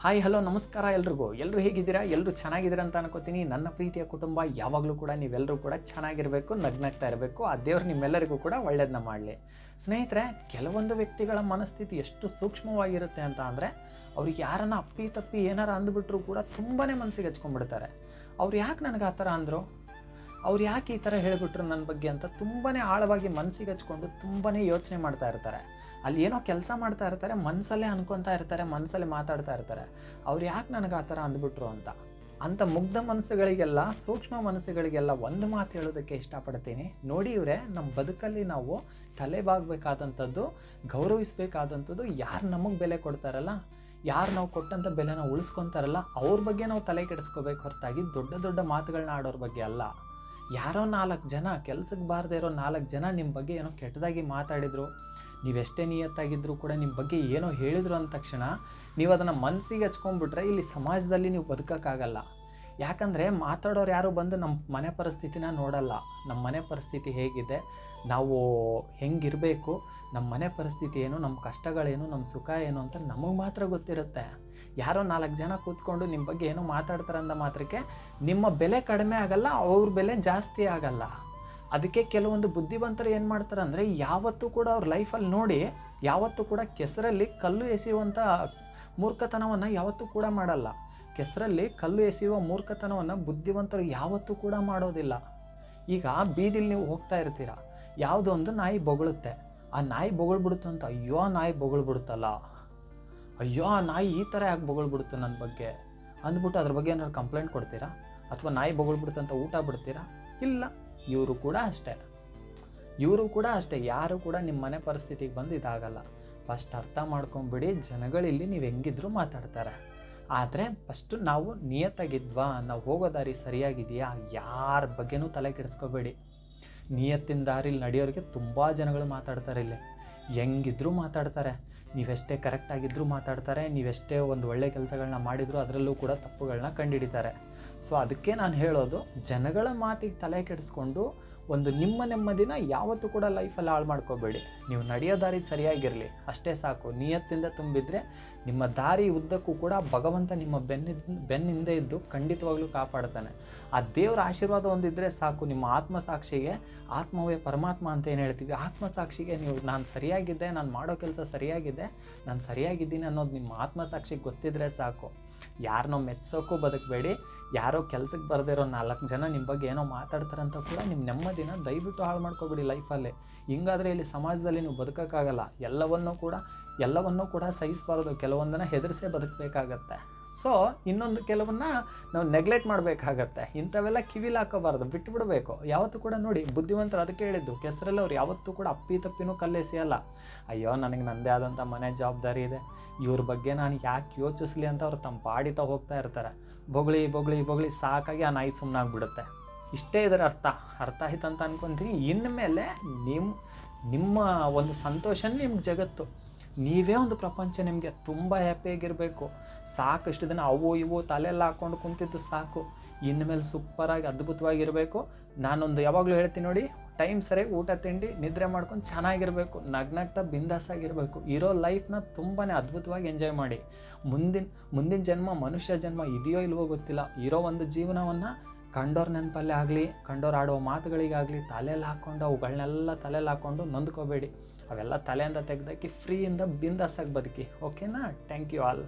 Hi hello ನಮಸ್ಕಾರ ಎಲ್ರಿಗೂ. ಎಲ್ಲರೂ ಹೇಗಿದ್ದೀರಾ? ಎಲ್ಲರೂ ಚೆನ್ನಾಗಿದ್ದೀರಾ ಅಂತ ಅನ್ಕೋತೀನಿ. ನನ್ನ ಪ್ರೀತಿಯ ಕುಟುಂಬ, ಯಾವಾಗಲೂ ಕೂಡ ನೀವೆಲ್ಲರೂ ಕೂಡ ಚೆನ್ನಾಗಿರಬೇಕು, ನಗ್ನಗ್ತಾ ಇರಬೇಕು. ಆ ದೇವ್ರು ನಿಮ್ಮೆಲ್ಲರಿಗೂ ಕೂಡ ಒಳ್ಳೇದನ್ನ ಮಾಡಲಿ. ಸ್ನೇಹಿತರೆ, ಕೆಲವೊಂದು ವ್ಯಕ್ತಿಗಳ ಮನಸ್ಥಿತಿ ಎಷ್ಟು ಸೂಕ್ಷ್ಮವಾಗಿರುತ್ತೆ ಅಂತ ಅಂದರೆ, ಅವ್ರಿಗೆ ಯಾರನ್ನ ಅಪ್ಪಿ ತಪ್ಪಿ ಏನಾರು ಅಂದ್ಬಿಟ್ರು ಕೂಡ ತುಂಬಾ ಮನಸ್ಸಿಗೆ ಹಚ್ಕೊಂಡ್ಬಿಡ್ತಾರೆ. ಅವ್ರು ಯಾಕೆ ನನಗೆ ಆ ಥರ ಅಂದರು? ಅವ್ರು ಯಾಕೆ ಈ ಥರ ಹೇಳಿಬಿಟ್ರು ನನ್ನ ಬಗ್ಗೆ ಅಂತ ತುಂಬಾ ಆಳವಾಗಿ ಮನಸ್ಸಿಗೆ ಹಚ್ಕೊಂಡು ತುಂಬಾ ಯೋಚನೆ ಮಾಡ್ತಾ ಇರ್ತಾರೆ. ಅಲ್ಲಿ ಏನೋ ಕೆಲಸ ಮಾಡ್ತಾ ಇರ್ತಾರೆ ಮನಸ್ಸಲ್ಲೇ ಅನ್ಕೊತಾ ಇರ್ತಾರೆ ಮನಸ್ಸಲ್ಲೇ ಮಾತಾಡ್ತಾ ಇರ್ತಾರೆ. ಅವ್ರು ಯಾಕೆ ನನಗೆ ಆ ಥರ ಅಂದ್ಬಿಟ್ರು ಅಂತ? ಅಂಥ ಮುಗ್ಧ ಮನಸ್ಸುಗಳಿಗೆಲ್ಲ, ಸೂಕ್ಷ್ಮ ಮನಸ್ಸುಗಳಿಗೆಲ್ಲ ಒಂದು ಮಾತು ಹೇಳೋದಕ್ಕೆ ಇಷ್ಟಪಡ್ತೀನಿ. ನೋಡಿ ಇವರೇ ನಮ್ಮ ಬದುಕಲ್ಲಿ ನಾವು ತಲೆಬಾಗಬೇಕಾದಂಥದ್ದು, ಗೌರವಿಸಬೇಕಾದಂಥದ್ದು ಯಾರು ನಮಗೆ ಬೆಲೆ ಕೊಡ್ತಾರಲ್ಲ? ಯಾರು ನಾವು ಕೊಟ್ಟಂಥ ಬೆಲೆನ ಉಳಿಸ್ಕೊತಾರಲ್ಲ? ಅವ್ರ ಬಗ್ಗೆ ನಾವು ತಲೆ ಕೆಡಿಸ್ಕೋಬೇಕು ಹೊರತಾಗಿ ದೊಡ್ಡ ದೊಡ್ಡ ಮಾತುಗಳನ್ನ ಆಡೋರ ಬಗ್ಗೆ ಅಲ್ಲ. ಯಾರೋ ನಾಲ್ಕು ಜನ ಕೆಲಸಕ್ಕೆ ಬಾರದೇ ಇರೋ ನಾಲ್ಕು ಜನ ನಿಮ್ಮ ಬಗ್ಗೆ ಏನೋ ಕೆಟ್ಟದಾಗಿ ಮಾತಾಡಿದರು. ನೀವೆಷ್ಟೇ ನಿಯತ್ತಾಗಿದ್ದರೂ ಕೂಡ ನಿಮ್ಮ ಬಗ್ಗೆ ಏನೋ ಹೇಳಿದ್ರು ಅಂದ ತಕ್ಷಣ ನೀವು ಅದನ್ನು ಮನಸ್ಸಿಗೆ ಹಚ್ಕೊಂಡ್ಬಿಟ್ರೆ ಇಲ್ಲಿ ಸಮಾಜದಲ್ಲಿ ನೀವು ಬದುಕೋಕ್ಕಾಗಲ್ಲ. ಯಾಕಂದರೆ ಮಾತಾಡೋರು ಯಾರು ಬಂದು ನಮ್ಮ ಮನೆ ಪರಿಸ್ಥಿತಿನ ನೋಡಲ್ಲ. ನಮ್ಮ ಮನೆ ಪರಿಸ್ಥಿತಿ ಹೇಗಿದೆ? ನಾವು ಹೆಂಗಿರಬೇಕು? ನಮ್ಮ ಮನೆ ಪರಿಸ್ಥಿತಿ ಏನು? ನಮ್ಮ ಕಷ್ಟಗಳೇನು? ನಮ್ಮ ಸುಖ ಏನು ಅಂತ ನಮಗೆ ಮಾತ್ರ ಗೊತ್ತಿರುತ್ತೆ. ಯಾರೋ ನಾಲ್ಕು ಜನ ಕೂತ್ಕೊಂಡು ನಿಮ್ಮ ಬಗ್ಗೆ ಏನೋ ಮಾತಾಡ್ತಾರೆ ಅಂದ ಮಾತ್ರಕ್ಕೆ ನಿಮ್ಮ ಬೆಲೆ ಕಡಿಮೆ ಆಗಲ್ಲ, ಅವ್ರ ಬೆಲೆ ಜಾಸ್ತಿ ಆಗಲ್ಲ. ಅದಕ್ಕೆ ಕೆಲವೊಂದು ಬುದ್ಧಿವಂತರು ಏನು ಮಾಡ್ತಾರೆ ಅಂದರೆ ಯಾವತ್ತೂ ಕೂಡ ಅವ್ರ ಲೈಫಲ್ಲಿ ನೋಡಿ, ಯಾವತ್ತೂ ಕೂಡ ಕೆಸರಲ್ಲಿ ಕಲ್ಲು ಎಸೆಯುವಂಥ ಮೂರ್ಖತನವನ್ನು ಯಾವತ್ತೂ ಕೂಡ ಮಾಡಲ್ಲ. ಕೆಸರಲ್ಲಿ ಕಲ್ಲು ಎಸೆಯುವ ಮೂರ್ಖತನವನ್ನು ಬುದ್ಧಿವಂತರು ಯಾವತ್ತೂ ಕೂಡ ಮಾಡೋದಿಲ್ಲ. ಈಗ ಬೀದಿಲಿ ನೀವು ಹೋಗ್ತಾ ಇರ್ತೀರ ಯಾವುದೋ ಒಂದು ನಾಯಿ ಬೊಗಳುತ್ತೆ, ಆ ನಾಯಿ ಬೊಗಳ್ಬಿಡುತ್ತೆ ಅಂತ, ಅಯ್ಯೋ ನಾಯಿ ಬೊಗಳ್ಬಿಡುತ್ತಲ್ಲ. ಅಯ್ಯೋ, ಆ ನಾಯಿ ಈ ಥರ ಯಾಕೆ ಬೊಗಳ್ಬಿಡುತ್ತೆ ನನ್ನ ಬಗ್ಗೆ? ಅಂದ್ಬಿಟ್ಟು ಅದ್ರ ಬಗ್ಗೆ ಏನಾದ್ರು ಕಂಪ್ಲೇಂಟ್ ಕೊಡ್ತೀರಾ? ಅಥವಾ ನಾಯಿ ಬೊಗಳ್ಬಿಡುತ್ತಂತ ಊಟ ಬಿಡ್ತೀರಾ? ಇಲ್ಲ. ಇವರು ಕೂಡ ಅಷ್ಟೇ. ಇವರು ಕೂಡ ಅಷ್ಟೇ, ಯಾರು ಕೂಡ ನಿಮ್ಮ ಮನೆ ಪರಿಸ್ಥಿತಿಗೆ ಬಂದು ಇದಾಗಲ್ಲ ಫಸ್ಟ್ ಅರ್ಥ ಮಾಡ್ಕೊಂಬಿಡಿ, ಜನಗಳಿಲ್ಲಿ ನೀವು ಹೆಂಗಿದ್ರು ಮಾತಾಡ್ತಾರೆ. ಆದರೆ ಫಸ್ಟು ನಾವು ನಿಯತ್ತಾಗಿದ್ವಾ, ನಾವು ಹೋಗೋ ದಾರಿ ಸರಿಯಾಗಿದೆಯಾ, ಯಾರ ಬಗ್ಗೆನೂ ತಲೆ ಕೆಡಿಸ್ಕೋಬೇಡಿ. ನಿಯತ್ತಿನ ದಾರಿಲಿ ನಡೆಯೋರಿಗೆ ತುಂಬ ಜನಗಳು ಮಾತಾಡ್ತಾರೆ ಇಲ್ಲಿ. ಹೆಂಗಿದ್ರು ಮಾತಾಡ್ತಾರೆ. ನೀವೆಷ್ಟೇ ಕರೆಕ್ಟಾಗಿದ್ದರೂ ಮಾತಾಡ್ತಾರೆ, ನೀವೆಷ್ಟೇ ಒಂದು ಒಳ್ಳೆ ಕೆಲಸಗಳನ್ನ ಮಾಡಿದರೂ ಅದರಲ್ಲೂ ಕೂಡ ತಪ್ಪುಗಳನ್ನ ಕಂಡುಹಿಡಿತಾರೆ ಸೊ ಅದಕ್ಕೆ ನಾನು ಹೇಳೋದು, ಜನಗಳ ಮಾತಿಗೆ ತಲೆ ಕೆಡಿಸ್ಕೊಂಡು ಒಂದು ನಿಮ್ಮ ನೆಮ್ಮದಿನ ಯಾವತ್ತೂ ಕೂಡ ಲೈಫಲ್ಲಿ ಹಾಳು ಮಾಡ್ಕೋಬೇಡಿ. ನೀವು ನಡೆಯೋ ದಾರಿ ಸರಿಯಾಗಿರಲಿ. ಅಷ್ಟೇ ಸಾಕು. ನಿಯತ್ತಿಂದ ತುಂಬಿದರೆ ನಿಮ್ಮ ದಾರಿ ಉದ್ದಕ್ಕೂ ಕೂಡ ಭಗವಂತ ನಿಮ್ಮ ಬೆನ್ನ, ಬೆನ್ನಿಂದ ಇದ್ದು ಖಂಡಿತವಾಗ್ಲೂ ಕಾಪಾಡ್ತಾನೆ. ಆ ದೇವರ ಆಶೀರ್ವಾದ ಒಂದಿದ್ದರೆ ಸಾಕು. ನಿಮ್ಮ ಆತ್ಮಸಾಕ್ಷಿಗೆ ಆತ್ಮವೇ ಪರಮಾತ್ಮ ಅಂತ ಏನು ಹೇಳ್ತೀವಿ? ಆತ್ಮಸಾಕ್ಷಿಗೆ ನೀವು ನಾನು ಸರಿಯಾಗಿದ್ದೆ, ನಾನು ಮಾಡೋ ಕೆಲಸ ಸರಿಯಾಗಿದೆ, ನಾನು ಸರಿಯಾಗಿದ್ದೀನಿ ಅನ್ನೋದು ನಿಮ್ಮ ಆತ್ಮಸಾಕ್ಷಿಗೆ ಗೊತ್ತಿದ್ರೆ ಸಾಕು. ಯಾರನ್ನೋ ಮೆಚ್ಚೋಕ್ಕೂ ಬದುಕಬೇಡಿ, ಯಾರೋ ಕೆಲ್ಸಕ್ಕೆ ಬರದಿರೋ ನಾಲ್ಕು ಜನ ನಿಮ್ಮ ಬಗ್ಗೆ ಏನೋ ಮಾತಾಡ್ತಾರಂತ ಕೂಡ ನಿಮ್ಮ ನೆಮ್ಮದಿನ ದಯವಿಟ್ಟು ಹಾಳು ಮಾಡ್ಕೋಬೇಡಿ ಲೈಫಲ್ಲಿ. ಹಿಂಗಾದರೆ ಇಲ್ಲಿ ಸಮಾಜದಲ್ಲಿ ನೀವು ಬದುಕೋಕ್ಕಾಗಲ್ಲ. ಎಲ್ಲವನ್ನೂ ಕೂಡ ಎಲ್ಲವನ್ನೂ ಕೂಡ ಸಹಿಸಬಾರ್ದು. ಕೆಲವೊಂದನ್ನು ಹೆದರಿಸೇ ಬದುಕಬೇಕಾಗತ್ತೆ. ಸೊ ಇನ್ನೊಂದು ಕೆಲವನ್ನ ನಾವು ನೆಗ್ಲೆಕ್ಟ್ ಮಾಡಬೇಕಾಗತ್ತೆ. ಇಂಥವೆಲ್ಲ ಕಿವಿಲಿ ಹಾಕೋಬಾರ್ದು ಬಿಟ್ಟು ಬಿಡಬೇಕು ಯಾವತ್ತೂ ಕೂಡ ನೋಡಿ, ಬುದ್ಧಿವಂತರು ಅದಕ್ಕೆ ಹೇಳಿದ್ದು, ಕೆಸರಲ್ಲಿ ಅವ್ರು ಯಾವತ್ತೂ ಕೂಡ ಅಪ್ಪಿ ತಪ್ಪಿನೂ ಕಲ್ಲೆಸೆಯಲ್ಲ. ಅಯ್ಯೋ, ನನಗೆ ನನ್ನದೇ ಆದಂಥ ಮನೆ ಜವಾಬ್ದಾರಿ ಇದೆ. ಇವ್ರ ಬಗ್ಗೆ ನಾನು ಯಾಕೆ ಯೋಚಿಸ್ಲಿ ಅಂತ ಅವ್ರು ತಮ್ಮ ಪಾಡಿತಾ ಹೋಗ್ತಾ ಇರ್ತಾರೆ. ಬೊಗಳಿ ಬೊಗಳಿ ಬೊಗಳಿ ಸಾಕಾಗಿ ಆ ನಾಯಿ ಸುಮ್ಮನಾಗ್ಬಿಡುತ್ತೆ ಇಷ್ಟೇ ಇದರ ಅರ್ಥ. ಅರ್ಥ ಆಯ್ತು ಅಂತ ಅನ್ಕೊಂತೀನಿ ಇನ್ಮೇಲೆ ನಿಮ್ಮ ನಿಮ್ಮ ಒಂದು ಸಂತೋಷ ನಿಮ್ಗೆ ಜಗತ್ತು. ನೀವೇ ಒಂದು ಪ್ರಪಂಚ ನಿಮಗೆ ತುಂಬ ಹ್ಯಾಪಿಯಾಗಿರಬೇಕು ಸಾಕಷ್ಟು ದಿನ ಅವು ಇವು ತಲೆಲ್ಲ ಹಾಕ್ಕೊಂಡು ಕುಂತಿದ್ದು ಸಾಕು. ಇನ್ಮೇಲೆ ಸೂಪರಾಗಿ ಅದ್ಭುತವಾಗಿರಬೇಕು. ನಾನೊಂದು ಯಾವಾಗಲೂ ಹೇಳ್ತೀನಿ ನೋಡಿ ಟೈಮ್ ಸರಿಯಾಗಿ ಊಟ, ತಿಂಡಿ, ನಿದ್ರೆ ಮಾಡ್ಕೊಂಡು ಚೆನ್ನಾಗಿರಬೇಕು. ನಗ್ನಗ್ತಾ ಬಿಂದಾಸಾಗಿರಬೇಕು. ಇರೋ ಲೈಫ್ನ ತುಂಬಾ ಅದ್ಭುತವಾಗಿ ಎಂಜಾಯ್ ಮಾಡಿ. ಮುಂದಿನ ಮುಂದಿನ ಜನ್ಮ ಮನುಷ್ಯ ಜನ್ಮ ಇದೆಯೋ ಇಲ್ವೋ ಗೊತ್ತಿಲ್ಲ. ಇರೋ ಒಂದು ಜೀವನವನ್ನು ಕಂಡೋರ್ ನೆನಪಲ್ಲೇ ಆಗಲಿ, ಕಂಡೋರು ಆಡೋ ಮಾತುಗಳಿಗಾಗಲಿ ತಲೆಯಲ್ಲಿ ಹಾಕ್ಕೊಂಡು ಅವುಗಳನ್ನೆಲ್ಲ ತಲೆಯಲ್ಲಿ ಹಾಕ್ಕೊಂಡು ನೊಂದ್ಕೋಬೇಡಿ. ಅವೆಲ್ಲ ತಲೆಯಿಂದ ತೆಗೆದಾಕಿ ಫ್ರೀಯಿಂದ ಬಿಂದಾಸಾಗಿ ಬದುಕಿ. ಓಕೆನಾ ಥ್ಯಾಂಕ್ ಯು ಆಲ್